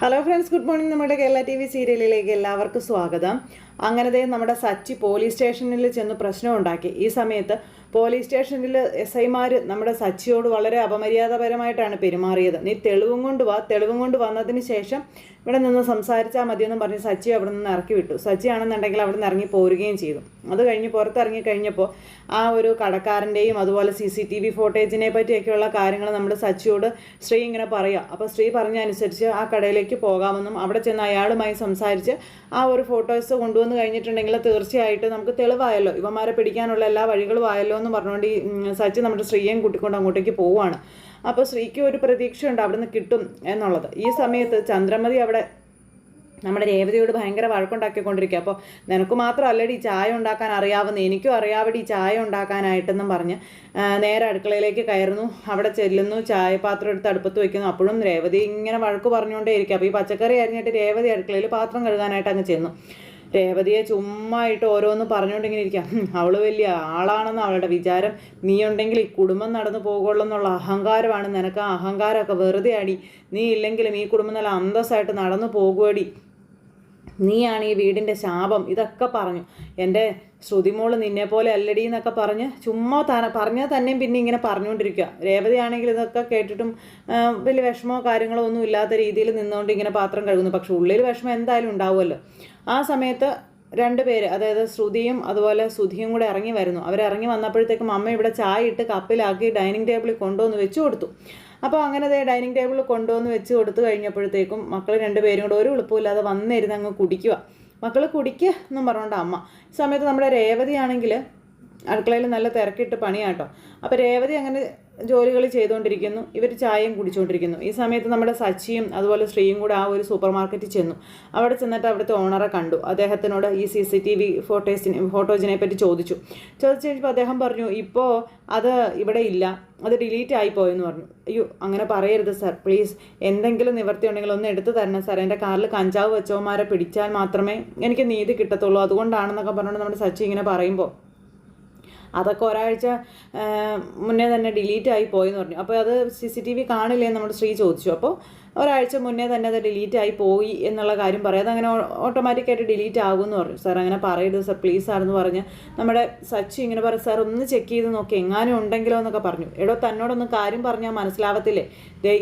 Hello friends good morning നമ്മുടെ Kerala T V സീരിയലിലേക്ക് എല്ലാവർക്കും സ്വാഗതം. അങ്ങനത്തെ നമ്മുടെ സച്ചി പോലീസ് സ്റ്റേഷനിൽ ചെന്ന് പ്രശ്നം ഉണ്ടാക്കി. ഈ സമയത്ത് പോലീസ് സ്റ്റേഷനിൽ എസ് ഐമാർ നമ്മുടെ സച്ചിയോട് വളരെ അപമര്യാദപരമായിട്ടാണ് പെരുമാറിയത്. നീ തെളിവും കൊണ്ട് വാ തെളിവും കൊണ്ട് വന്നതിന് ശേഷം ഇവിടെ നിന്ന് സംസാരിച്ചാൽ മതിയെന്ന് പറഞ്ഞ് സച്ചി അവിടെ നിന്ന് ഇറക്കി വിട്ടു സച്ചി ആണെന്നുണ്ടെങ്കിൽ അവിടെ നിന്ന് ഇറങ്ങി പോരുകയും ചെയ്തു. അത് കഴിഞ്ഞ് പുറത്തിറങ്ങി കഴിഞ്ഞപ്പോൾ ആ ഒരു കടക്കാരന്റെയും അതുപോലെ സി സി ടി വി ഫോട്ടേജിനെ പറ്റിയൊക്കെയുള്ള കാര്യങ്ങൾ നമ്മൾ സച്ചിയോട് സ്ത്രീ ഇങ്ങനെ പറയുക അപ്പോൾ സ്ത്രീ പറഞ്ഞ അനുസരിച്ച് ആ കടയിലേക്ക് പോകാമെന്നും അവിടെ ചെന്ന് അയാളുമായി സംസാരിച്ച് ആ ഒരു ഫോട്ടോസ് കൊണ്ടുവന്ന് കഴിഞ്ഞിട്ടുണ്ടെങ്കിൽ തീർച്ചയായിട്ടും നമുക്ക് തെളിവായല്ലോ. ഇവന്മാരെ പിടിക്കാനുള്ള എല്ലാ വഴികളും ആയല്ലോ എന്ന് പറഞ്ഞുകൊണ്ട് ഈ സച്ചി നമ്മുടെ ശ്രീയെയും കൂട്ടിക്കൊണ്ട് അങ്ങോട്ടേക്ക് പോവുകയാണ് അപ്പോൾ ശ്രീക്ക് ഒരു പ്രതീക്ഷയുണ്ട് അവിടുന്ന് കിട്ടും എന്നുള്ളത്. ഈ സമയത്ത് ചന്ദ്രമതി അവിടെ നമ്മുടെ രേവതിയോട് ഭയങ്കര വഴക്കുണ്ടാക്കിക്കൊണ്ടിരിക്കുക. അപ്പോൾ നിനക്ക് മാത്രമല്ലടി ചായ ഉണ്ടാക്കാൻ അറിയാവുന്ന എനിക്കും അറിയാവടി ചായ ഉണ്ടാക്കാനായിട്ടെന്നും പറഞ്ഞ് നേരെ അടുക്കളയിലേക്ക് കയറുന്നു. അവിടെ ചെല്ലുന്നു ചായപാത്രം എടുത്ത് അടുപ്പത്ത് വയ്ക്കുന്നു അപ്പോഴും രേവതി ഇങ്ങനെ വഴക്ക് പറഞ്ഞുകൊണ്ടേ ഇരിക്കുക അപ്പോൾ ഈ പച്ചക്കറി അരിഞ്ഞിട്ട് രേവതി അടുക്കളയിൽ പാത്രം കഴുകാനായിട്ട് അങ്ങ് ചെന്നു. രേവതിയെ ചുമ്മായിട്ട് ഓരോന്ന് പറഞ്ഞുകൊണ്ടിങ്ങനെ ഇരിക്കാം. "ഹും, അവൾ വലിയ ആളാണെന്ന് അവളുടെ വിചാരം നീ ഉണ്ടെങ്കിൽ ഈ കുടുംബം നടന്നു പോകുള്ളൂ അഹങ്കാരമാണ്. നിനക്ക് ആ അഹങ്കാരമൊക്കെ വെറുതെ അടി നീ ഇല്ലെങ്കിലും ഈ കുടുംബം നല്ല അന്തസ്സായിട്ട് നടന്നു പോകുവടി. നീയാണ് ഈ വീടിന്റെ ശാപം. ഇതൊക്കെ പറഞ്ഞു. എന്റെ ശ്രുതിമോൾ നിന്നെ പോലെ അല്ലടി എന്നൊക്കെ പറഞ്ഞ് ചുമ്മാ ത പറഞ്ഞാൽ തന്നെയും പിന്നെ ഇങ്ങനെ പറഞ്ഞുകൊണ്ടിരിക്കുക. രേവതി ആണെങ്കിൽ ഇതൊക്കെ കേട്ടിട്ടും വലിയ വിഷമമോ കാര്യങ്ങളോ ഒന്നും ഇല്ലാത്ത രീതിയിൽ നിന്നുകൊണ്ട് ഇങ്ങനെ പാത്രം കഴുകുന്നു. പക്ഷെ ഉള്ളിൽ വിഷമം എന്തായാലും ഉണ്ടാവുമല്ലോ. ആ സമയത്ത് രണ്ട് പേര് അതായത് ശ്രുതിയും അതുപോലെ സുധിയും കൂടെ ഇറങ്ങി വരുന്നു. അവരിറങ്ങി വന്നപ്പോഴത്തേക്കും അമ്മ ഇവിടെ ചായ ഇട്ട് കപ്പിലാക്കി ഡൈനിങ് ടേബിളിൽ കൊണ്ടുവന്ന് വെച്ചു കൊടുത്തു. അപ്പോൾ അങ്ങനെ ഡൈനിങ് ടേബിളിൽ കൊണ്ടുവന്ന് വെച്ച് കൊടുത്തു കഴിഞ്ഞപ്പോഴത്തേക്കും മക്കൾ രണ്ടുപേരും കൂടെ ഒരു എളുപ്പമില്ലാതെ വന്നിരുന്ന് അങ്ങ് കുടിക്കുക മക്കൾ കുടിക്കുക എന്നും പറഞ്ഞുകൊണ്ട് അമ്മ. സമയത്ത് നമ്മുടെ രേവതി ആണെങ്കിൽ അടുക്കളയിൽ നല്ല തിരക്കിട്ട് പണിയാട്ടോ. അപ്പോൾ രേവതി അങ്ങനെ ജോലികൾ ചെയ്തുകൊണ്ടിരിക്കുന്നു. ഇവർ ചായയും കുടിച്ചുകൊണ്ടിരിക്കുന്നു. ഈ സമയത്ത് നമ്മുടെ സച്ചിയും അതുപോലെ ശ്രീയും കൂടെ ആ ഒരു സൂപ്പർ മാർക്കറ്റിൽ ചെന്നു. അവിടെ ചെന്നിട്ട് അവിടുത്തെ ഓണറെ കണ്ടു. അദ്ദേഹത്തിനോട് ഈ സി സി ടി വി ഫോട്ടോസിനെ ഫോട്ടോസിനെ പറ്റി ചോദിച്ചു. ചോദിച്ചു കഴിഞ്ഞപ്പോൾ അദ്ദേഹം പറഞ്ഞു ഇപ്പോൾ അത് ഇവിടെ ഇല്ല. അത് ഡിലീറ്റ് ആയിപ്പോയെന്ന് പറഞ്ഞു. അയ്യോ അങ്ങനെ പറയരുത് സർ. പ്ലീസ് എന്തെങ്കിലും നിവർത്തി ഉണ്ടെങ്കിൽ ഒന്ന് എടുത്തു തരണം സാർ. എന്റെ കാറിൽ കഞ്ചാവ് വെച്ചവന്മാരെ പിടിച്ചാൽ മാത്രമേ എനിക്ക് നീതി കിട്ടത്തുള്ളൂ. അതുകൊണ്ടാണെന്നൊക്കെ പറഞ്ഞുകൊണ്ട് നമ്മുടെ സച്ചി ഇങ്ങനെ പറയുമ്പോൾ അതൊക്കെ ഒരാഴ്ച മുന്നേ തന്നെ ഡിലീറ്റ് ആയി പോയെന്ന് പറഞ്ഞു. അപ്പോൾ അത് സി സി ടി വി കാണില്ലേ നമ്മുടെ സ്ത്രീ ചോദിച്ചു. അപ്പോൾ ഒരാഴ്ച മുന്നേ തന്നെ അത് ഡിലീറ്റ് ആയി പോയി എന്നുള്ള കാര്യം പറയും. അതങ്ങനെ ഓട്ടോമാറ്റിക്കായിട്ട് ഡിലീറ്റ് ആകുമെന്ന് പറഞ്ഞു. സാർ അങ്ങനെ പറയരുത്. സാർ പ്ലീസ് സാർ എന്ന് പറഞ്ഞ് നമ്മുടെ സച്ചി ഇങ്ങനെ പറയും സാർ ഒന്ന് ചെക്ക് ചെയ്ത് നോക്കി. എങ്ങാനും ഉണ്ടെങ്കിലോ എന്നൊക്കെ പറഞ്ഞു. എടോ തന്നോടൊന്ന് കാര്യം പറഞ്ഞാൽ മനസ്സിലാവത്തില്ലേ?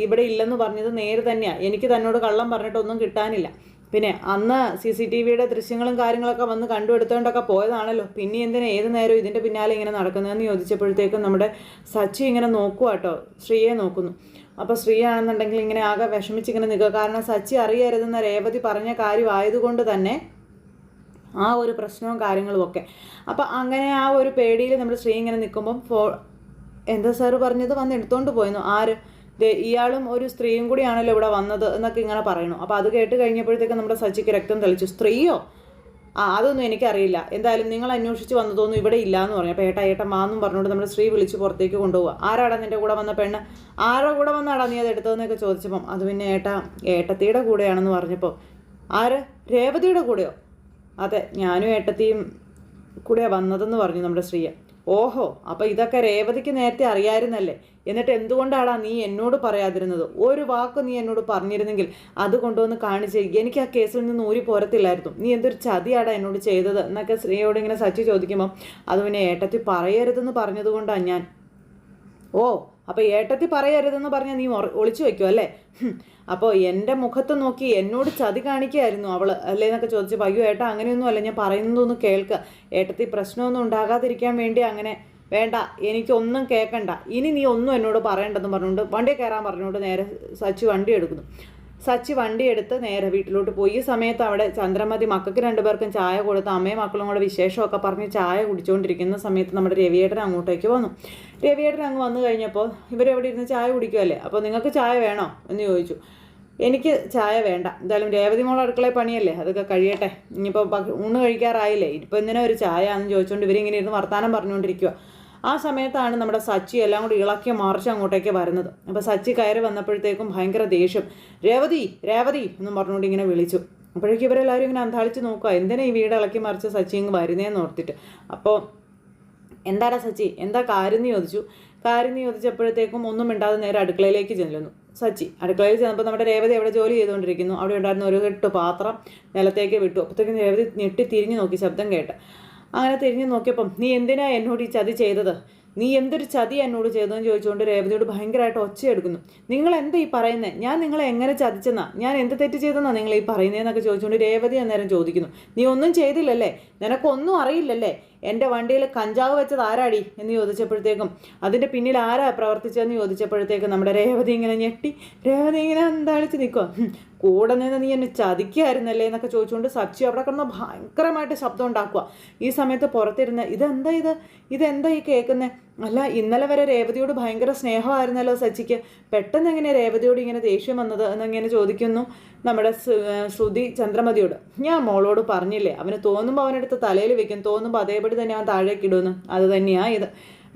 ഇവിടെ ഇല്ലെന്ന് പറഞ്ഞത് നേരെ തന്നെയാണ് എനിക്ക് തന്നോട് കള്ളം പറഞ്ഞിട്ടൊന്നും കിട്ടാനില്ല. പിന്നെ അന്ന് സി സി ടി വിയുടെ ദൃശ്യങ്ങളും കാര്യങ്ങളൊക്കെ വന്ന് കണ്ടുപിടുത്തോണ്ടൊക്കെ പോയതാണല്ലോ. പിന്നെ എന്തിനാ ഏത് നേരവും ഇതിന്റെ പിന്നാലെ ഇങ്ങനെ നടക്കുന്നതെന്ന് ചോദിച്ചപ്പോഴത്തേക്കും നമ്മുടെ സച്ചി ഇങ്ങനെ നോക്കുക കേട്ടോ ശ്രീയെ നോക്കുന്നു. അപ്പോൾ ശ്രീ ആണെന്നുണ്ടെങ്കിൽ ഇങ്ങനെ ആകെ വിഷമിച്ച് ഇങ്ങനെ നിൽക്കുക. കാരണം സച്ചി അറിയരുതെന്ന രേവതി പറഞ്ഞ കാര്യമായതുകൊണ്ട് തന്നെ ആ ഒരു പ്രശ്നവും കാര്യങ്ങളും ഒക്കെ. അപ്പോൾ അങ്ങനെ ആ ഒരു പേടിയിൽ നമ്മുടെ ശ്രീ ഇങ്ങനെ നിൽക്കുമ്പം ഫോ എന്താ സാറ് പറഞ്ഞത്? വന്ന് എടുത്തോണ്ട് പോയിരുന്നു ആര്? ഇയാളും ഒരു സ്ത്രീയും കൂടിയാണല്ലോ ഇവിടെ വന്നത് എന്നൊക്കെ ഇങ്ങനെ പറയണു അപ്പോൾ അത് കേട്ട് കഴിഞ്ഞപ്പോഴത്തേക്ക് നമ്മുടെ സച്ചിക്ക് രക്തം തെളിച്ചു. സ്ത്രീയോ? ആ അതൊന്നും എനിക്കറിയില്ല. എന്തായാലും നിങ്ങൾ അന്വേഷിച്ച് വന്നതൊന്നും ഇവിടെ ഇല്ല എന്ന് പറഞ്ഞു. അപ്പോൾ ഏട്ടാ ഏട്ടാ മാന്നും പറഞ്ഞുകൊണ്ട് നമ്മുടെ സ്ത്രീ വിളിച്ച് പുറത്തേക്ക് കൊണ്ടുപോവുക ആരാടാ നിന്റെ കൂടെ വന്ന പെണ്ണ്? ആരുടെ കൂടെ വന്നാടാ നീ അത് എടുത്തതെന്നൊക്കെ ചോദിച്ചപ്പം അത് പിന്നെ ഏട്ടാ ഏട്ടത്തിയുടെ കൂടെയാണെന്ന് പറഞ്ഞപ്പോൾ ആര്? രേവതിയുടെ കൂടെയോ? അതെ ഞാനും ഏട്ടത്തിയും കൂടെയാണ് വന്നതെന്ന് പറഞ്ഞു നമ്മുടെ ശ്രീയ ഓഹോ അപ്പോൾ ഇതൊക്കെ രേവതിക്ക് നേരത്തെ അറിയായിരുന്നല്ലേ? എന്നിട്ട് എന്തുകൊണ്ടാടാ നീ എന്നോട് പറയാതിരുന്നത്? ഒരു വാക്ക് നീ എന്നോട് പറഞ്ഞിരുന്നെങ്കിൽ അത് കൊണ്ടുവന്ന് കാണിച്ച് എനിക്ക് ആ കേസിൽ നിന്ന് ഊരി പോരത്തില്ലായിരുന്നു. നീ എന്തൊരു ചതിയാടാ എന്നോട് ചെയ്തത്? എന്നൊക്കെ സ്ത്രീയോട് ഇങ്ങനെ സച്ചി ചോദിക്കുമ്പോൾ അത് പിന്നെ ഏട്ടത്തി പറയരുതെന്ന് പറഞ്ഞതുകൊണ്ടാണ് ഞാൻ. ഓ അപ്പോൾ ഏട്ടത്തി പറയരുതെന്ന് പറഞ്ഞാൽ നീ ഒളിച്ചു വെക്കും അല്ലേ. അപ്പോൾ എന്റെ മുഖത്ത് നോക്കി എന്നോട് ചതി കാണിക്കുകയായിരുന്നു അവൾ അല്ലേ എന്നൊക്കെ ചോദിച്ചപ്പോൾ അയ്യോ ഏട്ടാ അങ്ങനെയൊന്നും അല്ല ഞാൻ പറയുന്നതൊന്ന് കേൾക്കുക ഏട്ടത്തി പ്രശ്നമൊന്നും ഉണ്ടാകാതിരിക്കാൻ വേണ്ടി അങ്ങനെ വേണ്ട എനിക്കൊന്നും കേൾക്കണ്ട ഇനി നീ ഒന്നും എന്നോട് പറയണ്ടെന്ന് പറഞ്ഞുകൊണ്ട് വണ്ടി കയറാൻ പറഞ്ഞുകൊണ്ട് നേരെ സച്ചു വണ്ടി എടുക്കുന്നു. സച്ചി വണ്ടിയെടുത്ത് നേരെ വീട്ടിലോട്ട് പോയി. ഈ സമയത്ത് അവിടെ ചന്ദ്രമതി മക്കൾക്ക് രണ്ടുപേർക്കും ചായ കൊടുത്ത് അമ്മയും മക്കളും കൂടെ വിശേഷമൊക്കെ പറഞ്ഞ് ചായ കുടിച്ചുകൊണ്ടിരിക്കുന്ന സമയത്ത് നമ്മുടെ രവിയേട്ടൻ അങ്ങോട്ടേക്ക് വന്നു. രവിയേട്ടൻ അങ്ങ് വന്നു കഴിഞ്ഞപ്പോൾ ഇവരെവിടെ ഇരുന്ന് ചായ കുടിക്കുമല്ലേ അപ്പോൾ നിങ്ങൾക്ക് ചായ വേണോ? എന്ന് ചോദിച്ചു. എനിക്ക് ചായ വേണ്ട. എന്തായാലും രേവതി മോൾ അടുക്കളയിൽ പണിയല്ലേ? അതൊക്കെ കഴിയട്ടെ. ഇനിയിപ്പോൾ ഊണ് കഴിക്കാറായില്ലേ? ഇപ്പോൾ എന്തിനാ ഒരു ചായ എന്ന് ചോദിച്ചുകൊണ്ട് ഇവരിങ്ങനെ ഇരുന്ന് വർത്താനം പറഞ്ഞുകൊണ്ടിരിക്കുക ആ സമയത്താണ് നമ്മുടെ സച്ചി എല്ലാം കൂടി ഇളക്കി മറിച്ച് അങ്ങോട്ടേക്ക് വരുന്നത്. അപ്പോൾ സച്ചി കയറി വന്നപ്പോഴത്തേക്കും ഭയങ്കര ദേഷ്യം. രേവതി രേവതി എന്നും പറഞ്ഞുകൊണ്ട് ഇങ്ങനെ വിളിച്ചു. അപ്പോഴേക്കും ഇവരെല്ലാവരും ഇങ്ങനെ അന്താളിച്ച് നോക്കുക എന്തിനാ ഈ വീട് ഇളക്കി മറിച്ച് സച്ചി ഇങ്ങ് വരുന്നതെന്ന് ഓർത്തിട്ട്. അപ്പോൾ എന്താടാ സച്ചി? എന്താ കാര്യം ചോദിച്ചു. കാര്യം ചോദിച്ചപ്പോഴത്തേക്കും ഒന്നും മിണ്ടാതെ നേരെ അടുക്കളയിലേക്ക് ചെല്ലുന്നു. സച്ചി അടുക്കളയിൽ ചെന്നപ്പോൾ നമ്മുടെ രേവതി അവിടെ ജോലി ചെയ്തുകൊണ്ടിരിക്കുന്നു. അവിടെ ഉണ്ടായിരുന്ന ഒരു കെട്ട് പാത്രം നിലത്തേക്ക് വിട്ടു. അപ്പോഴത്തേക്കും രേവതി ഞെട്ടി തിരിഞ്ഞു നോക്കി ശബ്ദം കേട്ട്. അങ്ങനെ തിരിഞ്ഞു നോക്കിയപ്പം നീ എന്തിനാ എന്നോട് ഈ ചതി ചെയ്തത്? നീ എന്തൊരു ചതി എന്നോട് ചെയ്തതെന്ന് ചോദിച്ചുകൊണ്ട് രേവതിയോട് ഭയങ്കരമായിട്ട് ഒച്ചയെടുക്കുന്നു. നിങ്ങൾ എന്താ ഈ പറയുന്നത് ഞാൻ നിങ്ങളെ എങ്ങനെ ചതിച്ചെന്നാ? ഞാൻ എന്ത് തെറ്റ് ചെയ്തെന്നാ നിങ്ങൾ ഈ പറയുന്നതെന്നൊക്കെ ചോദിച്ചുകൊണ്ട് രേവതി അന്നേരം ചോദിക്കുന്നു. നീ ഒന്നും ചെയ്തില്ലല്ലേ? നിനക്കൊന്നും അറിയില്ലല്ലേ? എന്റെ വണ്ടിയിൽ കഞ്ചാവ് വെച്ചത് ആരാടി? എന്ന് ചോദിച്ചപ്പോഴത്തേക്കും അതിന്റെ പിന്നിൽ ആരാ പ്രവർത്തിച്ചതെന്ന് ചോദിച്ചപ്പോഴത്തേക്കും നമ്മുടെ രേവതി ഇങ്ങനെ ഞെട്ടി. രേവതി ഇങ്ങനെ എന്താളിച്ച് നിൽക്കുക കൂടെ നിന്ന് നീ എന്നെ ചതിക്കായിരുന്നല്ലേ എന്നൊക്കെ ചോദിച്ചുകൊണ്ട് സച്ചി അവിടെ കിടന്ന് ഭയങ്കരമായിട്ട് ശബ്ദം ഉണ്ടാക്കുക. ഈ സമയത്ത് പുറത്തിരുന്ന് ഇതെന്താ ഇത്? ഇതെന്താ ഈ കേൾക്കുന്നത് അല്ല ഇന്നലെ വരെ രേവതിയോട് ഭയങ്കര സ്നേഹമായിരുന്നല്ലോ സച്ചിക്ക്. പെട്ടെന്ന് എങ്ങനെ രേവതിയോട് ഇങ്ങനെ ദേഷ്യം വന്നത്? എന്നിങ്ങനെ ചോദിക്കുന്നു നമ്മുടെ ശ്രുതി ചന്ദ്രമതിയോട്. ഞാൻ മോളോട് പറഞ്ഞില്ലേ അവന് തോന്നുമ്പോൾ അവനെടുത്ത് തലയിൽ വെക്കും തോന്നുമ്പോൾ അതേപടി തന്നെ അവൻ താഴേക്ക് ഇടുമെന്ന്. അത് തന്നെയാണ് ഇത്.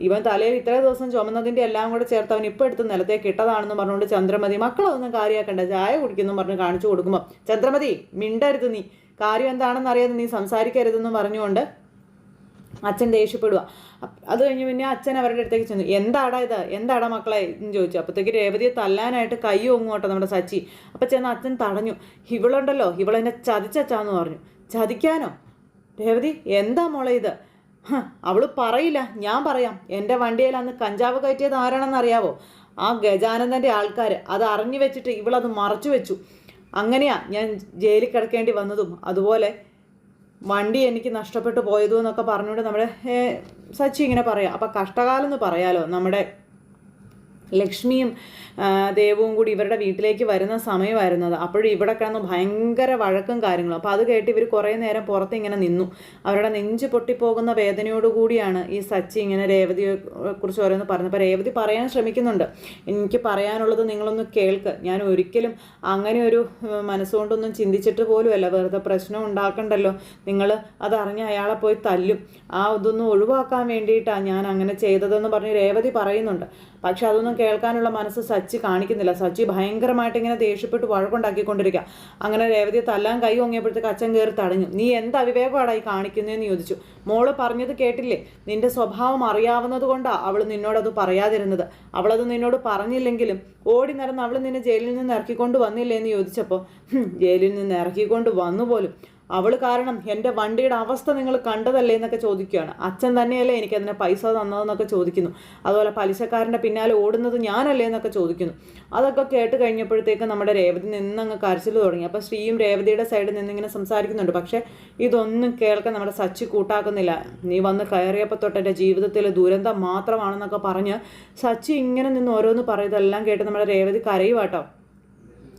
ഇവൻ തലയിൽ ഇത്ര ദിവസം ചുമന്നതിന്റെ എല്ലാം കൂടെ ചേർത്ത് അവൻ ഇപ്പോൾ എടുത്ത് നിലത്തേക്ക് ഇട്ടതാണെന്ന് പറഞ്ഞുകൊണ്ട് ചന്ദ്രമതി മക്കളൊന്നും കാര്യമാക്കണ്ട ചായ കുടിക്കുന്നു പറഞ്ഞ് കാണിച്ചു കൊടുക്കുമ്പോൾ ചന്ദ്രമതി മിണ്ടരുത് നീ. കാര്യം എന്താണെന്ന് അറിയാതെ നീ സംസാരിക്കരുതെന്ന് പറഞ്ഞുകൊണ്ട് അച്ഛൻ ദേഷ്യപ്പെടുക അത് കഴിഞ്ഞ് പിന്നെ അച്ഛൻ അവരുടെ അടുത്തേക്ക് ചെന്നു. എന്താടാ ഇത്? എന്താടാ മക്കളെ? എന്ന് ചോദിച്ചു. അപ്പോഴത്തേക്ക് രേവതിയെ തല്ലാനായിട്ട് കൈ ഒങ്ങോട്ടോ നമ്മുടെ സച്ചി. അപ്പം ചെന്ന് അച്ഛൻ തടഞ്ഞു. ഇവളുണ്ടല്ലോ. ഇവളെന്നെ ചതിച്ചച്ചാന്ന് പറഞ്ഞു. ചതിക്കാനോ? രേവതി എന്താ മോളെ ഇത്? അവൾ പറയില്ല. ഞാൻ പറയാം. എന്റെ വണ്ടിയിൽ അന്ന് കഞ്ചാവ് കയറ്റിയത് ആരാണെന്ന് അറിയാവോ ആ ഗജാനന്ദന്റെ ആൾക്കാർ അത് അറിഞ്ഞു വെച്ചിട്ട് ഇവളത് മറച്ചു വെച്ചു. അങ്ങനെയാ ഞാൻ ജയിലിൽ കിടക്കേണ്ടി വന്നതും. അതുപോലെ വണ്ടി എനിക്ക് നഷ്ടപ്പെട്ടു പോയതും എന്നൊക്കെ പറഞ്ഞുകൊണ്ട് നമ്മുടെ സച്ചി ഇങ്ങനെ പറയാം. അപ്പം കഷ്ടകാലം എന്ന് പറയാലോ നമ്മുടെ ലക്ഷ്മിയും ദേവവും കൂടി ഇവരുടെ വീട്ടിലേക്ക് വരുന്ന സമയമായിരുന്നത് അപ്പോഴും ഇവിടെ കിടന്ന് ഭയങ്കര വഴക്കും കാര്യങ്ങളും. അപ്പോൾ അത് കേട്ട് ഇവർ കുറേ നേരം പുറത്ത് ഇങ്ങനെ നിന്നു. അവരുടെ നെഞ്ച് പൊട്ടിപ്പോകുന്ന വേദനയോടുകൂടിയാണ് ഈ സച്ചി ഇങ്ങനെ രേവതിയെ കുറിച്ച് ഓരോന്ന് പറഞ്ഞത്. അപ്പോൾ രേവതി പറയാൻ ശ്രമിക്കുന്നുണ്ട്. എനിക്ക് പറയാനുള്ളത് നിങ്ങളൊന്ന് കേൾക്ക്. ഞാൻ ഒരിക്കലും അങ്ങനെ ഒരു മനസ്സുകൊണ്ടൊന്നും ചിന്തിച്ചിട്ട് പോലുമല്ല. വെറുതെ പ്രശ്നം ഉണ്ടാക്കണ്ടല്ലോ. നിങ്ങൾ അതറിഞ്ഞ് അയാളെ പോയി തല്ലും. ആ ഇതൊന്നും ഒഴിവാക്കാൻ വേണ്ടിയിട്ടാണ് ഞാൻ അങ്ങനെ ചെയ്തതെന്ന് പറഞ്ഞ് രേവതി പറയുന്നുണ്ട്. പക്ഷെ അതൊന്നും കേൾക്കാനുള്ള മനസ്സ് സച്ചി കാണിക്കുന്നില്ല. സച്ചി ഭയങ്കരമായിട്ട് ഇങ്ങനെ ദേഷ്യപ്പെട്ട് വഴക്കുണ്ടാക്കിക്കൊണ്ടിരിക്കുക അങ്ങനെ രേവതിയെ തല്ലാൻ കൈ ഓങ്ങിയപ്പോഴത്തേക്ക് അച്ഛൻ കയറി തടഞ്ഞു. നീ എന്ത് അവിവേകമാടായി കാണിക്കുന്നതെന്ന് ചോദിച്ചു. മോൾ പറഞ്ഞത് കേട്ടില്ലേ? നിന്റെ സ്വഭാവം അറിയാവുന്നത് കൊണ്ടാണ് അവൾ നിന്നോടത് പറയാതിരുന്നത്. അവളത് നിന്നോട് പറഞ്ഞില്ലെങ്കിലും ഓടി നടന്ന് അവൾ നിന്നെ ജയിലിൽ നിന്ന് ഇറക്കിക്കൊണ്ട് വന്നില്ലേ? എന്ന് ചോദിച്ചപ്പോൾ ജയിലിൽ നിന്ന് ഇറക്കിക്കൊണ്ട് വന്നു പോലും അവൾ കാരണം എന്റെ വണ്ടിയുടെ അവസ്ഥ നിങ്ങൾ കണ്ടതല്ലേ എന്നൊക്കെ ചോദിക്കുകയാണ്. അച്ഛൻ തന്നെയല്ലേ അതിനെ പൈസ തന്നതെന്നൊക്കെ ചോദിക്കുന്നു. അതുപോലെ പലിശക്കാരന്റെ പിന്നാലെ ഓടുന്നത് ഞാനല്ലേ എന്നൊക്കെ ചോദിക്കുന്നു. അതൊക്കെ കേട്ട് കഴിഞ്ഞപ്പോഴത്തേക്ക് നമ്മുടെ രേവതി നിന്നങ്ങ് കരച്ചിൽ തുടങ്ങി. അപ്പോൾ ശ്രീയും രേവതിയുടെ സൈഡിൽ നിന്നിങ്ങനെ സംസാരിക്കുന്നുണ്ട്. പക്ഷേ ഇതൊന്നും കേൾക്കാൻ നമ്മുടെ സച്ചി കൂട്ടാക്കുന്നില്ല. നീ വന്ന് കയറിയപ്പോൾ തൊട്ട് എന്റെ ജീവിതത്തിലെ ദുരന്തം മാത്രമാണെന്നൊക്കെ പറഞ്ഞ് സച്ചി ഇങ്ങനെ നിന്ന് ഓരോന്ന് പറയുന്നതെല്ലാം കേട്ട് നമ്മുടെ രേവതി കരയുവാട്ടോ.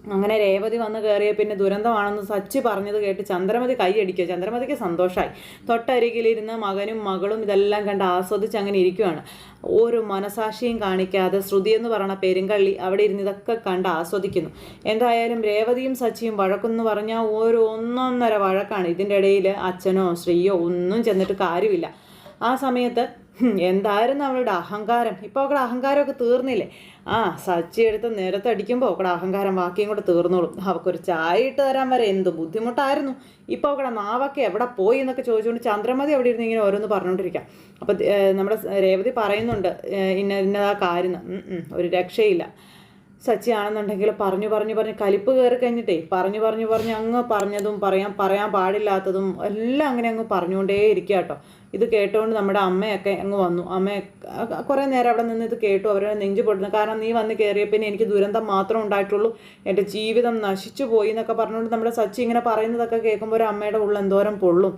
അങ്ങനെ രേവതി വന്ന് കയറിയ പിന്നെ ദുരന്തമാണെന്ന് സച്ചി പറഞ്ഞത് കേട്ട് ചന്ദ്രമതി കൈയടിക്കുക. ചന്ദ്രമതിക്ക് സന്തോഷമായി തൊട്ടരികിലിരുന്ന് മകനും മകളും ഇതെല്ലാം കണ്ട് ആസ്വദിച്ച് അങ്ങനെ ഇരിക്കുകയാണ് ഒരു മനസാക്ഷിയും കാണിക്കാതെ ശ്രുതി എന്ന് പറയുന്ന പെരുങ്കള്ളി അവിടെ ഇരുന്ന് ഇതൊക്കെ കണ്ട് ആസ്വദിക്കുന്നു. എന്തായാലും രേവതിയും സച്ചിയും വഴക്കെന്ന് പറഞ്ഞാൽ ഒരു ഒന്നൊന്നര വഴക്കാണ്. ഇതിന്റെ ഇടയിൽ അച്ഛനോ ശ്രീയോ ഒന്നും ചെന്നിട്ട് കാര്യമില്ല. ആ സമയത്ത് എന്തായിരുന്നു അവളുടെ അഹങ്കാരം? ഇപ്പോൾ അവളുടെ അഹങ്കാരമൊക്കെ തീർന്നില്ലേ? ആ സച്ചി എടുത്ത് നിരത്തടിക്കുമ്പോൾ അവളുടെ അഹങ്കാരം ബാക്കിയും കൂടെ തീർന്നോളും. അവൾക്കൊരു ചായ ഇട്ട് തരാൻ വരെ എന്ത് ബുദ്ധിമുട്ടായിരുന്നു? ഇപ്പോൾ അവളുടെ നാവൊക്കെ എവിടെ പോയി എന്നൊക്കെ ചോദിച്ചുകൊണ്ട് ചന്ദ്രമതി അവിടെ ഇരുന്ന് ഇങ്ങനെ ഓരോന്ന് പറഞ്ഞുകൊണ്ടിരിക്കാം അപ്പോൾ നമ്മുടെ രേവതി പറയുന്നുണ്ട് ഇന്ന ഇന്നതാ കാര്യം ഒരു രക്ഷയില്ല. സച്ചി ആണെന്നുണ്ടെങ്കിൽ പറഞ്ഞു പറഞ്ഞു പറഞ്ഞ് കലിപ്പ് കയറി കഴിഞ്ഞിട്ടേ പറഞ്ഞു പറഞ്ഞു പറഞ്ഞ് അങ്ങ് പറഞ്ഞതും പറയാൻ പറയാൻ പാടില്ലാത്തതും എല്ലാം അങ്ങനെ അങ്ങ് പറഞ്ഞുകൊണ്ടേ ഇരിക്കുക കേട്ടോ. ഇത് കേട്ടുകൊണ്ട് നമ്മുടെ അമ്മയൊക്കെ അങ്ങ് വന്നു. അമ്മ കുറേ നേരം അവിടെ നിന്ന് ഇത് കേട്ടു അവരുടെ നെഞ്ചു പൊട്ടുന്നു. കാരണം നീ വന്ന് കയറിയ പിന്നെ എനിക്ക് ദുരന്തം മാത്രം ഉണ്ടായിട്ടുള്ളൂ. എന്റെ ജീവിതം നശിച്ചു പോയി എന്നൊക്കെ പറഞ്ഞുകൊണ്ട് നമ്മുടെ സച്ചി ഇങ്ങനെ പറയുന്നതൊക്കെ കേൾക്കുമ്പോൾ ഒരു അമ്മയുടെ ഉള്ളെന്തോരം പൊള്ളും.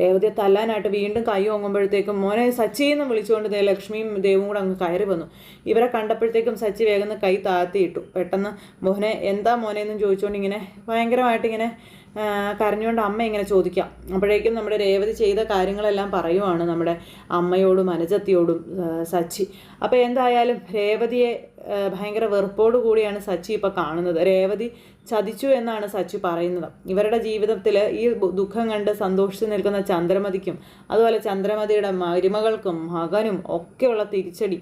രേവതിയെ തല്ലാനായിട്ട് വീണ്ടും കൈ ഓങ്ങുമ്പോഴത്തേക്കും മോനെ സച്ചി എന്ന് വിളിച്ചുകൊണ്ട് ദേ ലക്ഷ്മിയും ദേവും കൂടെ അങ്ങ് കയറി വന്നു. ഇവരെ കണ്ടപ്പോഴത്തേക്കും സച്ചി വേഗം കൈ താഴ്ത്തിയിട്ടു പെട്ടെന്ന് മോനെ എന്താ മോനെ? എന്നും ചോദിച്ചുകൊണ്ട് ഇങ്ങനെ ഭയങ്കരമായിട്ട് ഇങ്ങനെ കരഞ്ഞുകൊണ്ട് അമ്മ ഇങ്ങനെ ചോദിക്കാം. അപ്പോഴേക്കും നമ്മുടെ രേവതി ചെയ്ത കാര്യങ്ങളെല്ലാം പറയുവാണ് നമ്മുടെ അമ്മയോടും അനുജത്തിയോടും സച്ചി. അപ്പോൾ എന്തായാലും രേവതിയെ ഭയങ്കര വെറുപ്പോടു കൂടിയാണ് സച്ചി ഇപ്പോൾ കാണുന്നത്. രേവതി ചതിച്ചു എന്നാണ് സച്ചി പറയുന്നത്. ഇവരുടെ ജീവിതത്തിൽ ഈ ദുഃഖം കണ്ട് സന്തോഷിച്ച് നിൽക്കുന്ന ചന്ദ്രമതിക്കും അതുപോലെ ചന്ദ്രമതിയുടെ മരുമകൾക്കും മകനും ഒക്കെയുള്ള തിരിച്ചടി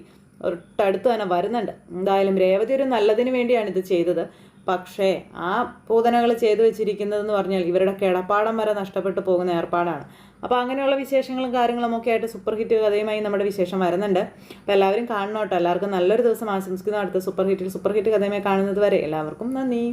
ഒട്ടടുത്ത് തന്നെ വരുന്നുണ്ട്. എന്തായാലും രേവതി ഒരു നല്ലതിന് വേണ്ടിയാണ് ഇത് ചെയ്തത്. പക്ഷേ ആ പൂതനകൾ ചെയ്തു വെച്ചിരിക്കുന്നതെന്ന് പറഞ്ഞാൽ ഇവരുടെ കിടപ്പാടം വരെ നഷ്ടപ്പെട്ടു പോകുന്ന ഏർപ്പാടാണ്. അപ്പോൾ അങ്ങനെയുള്ള വിശേഷങ്ങളും കാര്യങ്ങളും ഒക്കെ ആയിട്ട് സൂപ്പർ ഹിറ്റ് കഥയുമായി നമ്മുടെ വിശേഷം വരുന്നുണ്ട്. അപ്പോൾ എല്ലാവരും കാണണം കേട്ടോ. എല്ലാവർക്കും നല്ലൊരു ദിവസം ആശംസിക്കുന്ന. അടുത്ത സൂപ്പർ ഹിറ്റിൽ സൂപ്പർ ഹിറ്റ് കഥയുമായി കാണുന്നത് വരെ എല്ലാവർക്കും നന്ദി.